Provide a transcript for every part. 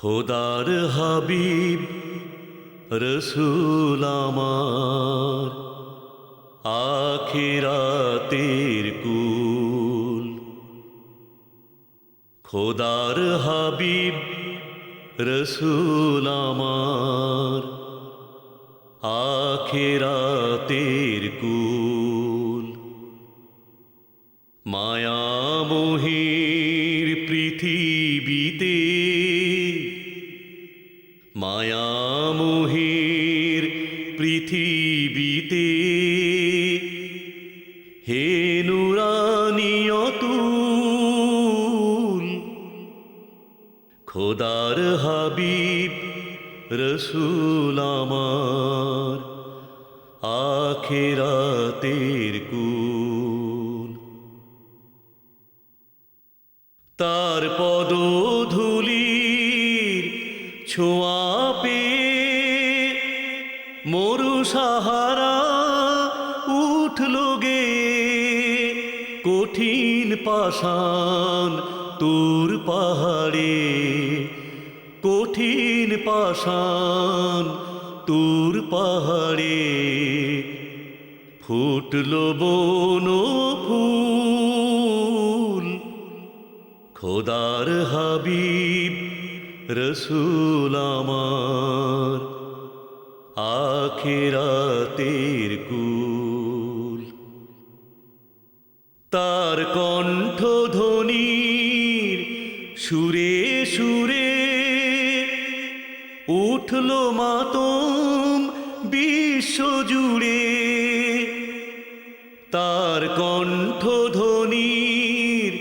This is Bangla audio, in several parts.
খোদার হাবিব রসুল আমার আখিরাতের কুল। খোদার হাবিব রসুল আমার আখিরাতের কুল। মায়ামোহের পৃথিবীতে মায়ামোহের পৃথিবীতে। হে নুরানিয়তুল খোদার হাবিব রসুল আমার আখেরাতের কুল। তার পদধূলির ছোঁয়া মরু সাহারা উঠল গে। কঠিন পাষাণ তোর পাহাড়ে। কঠিন পাষাণ তোর পাহাড়ে। ফুটল বন ফুল। খোদার হাবিব রসুল আমার। আখেরাতের কুল। তার কণ্ঠ ধ্বনির সুরে সুরে উঠল মাতম বিশ্ব জুড়ে। তার কণ্ঠ ধ্বনির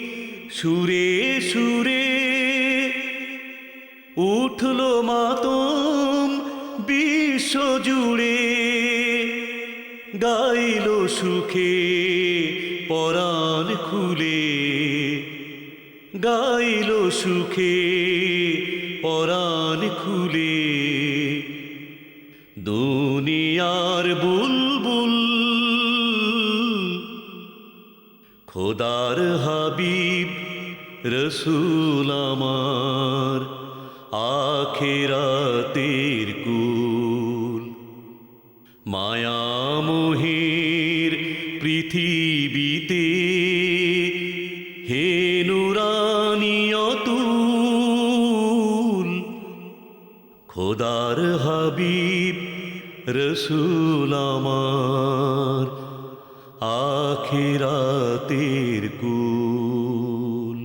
সুরে সুরে উঠল মাতম জুড়ে গাইল সুখে পরাণ খুলে। গাইল সুখে পরাণ খুলে। দুনিয়ার বুলবুল খোদার হাবিব রসুল আমার। আখেরাতের মায়ামোহের পৃথিবীতে হে নুরানিয়তুল খোদার হাবিব রসুল আখিরাতের কুল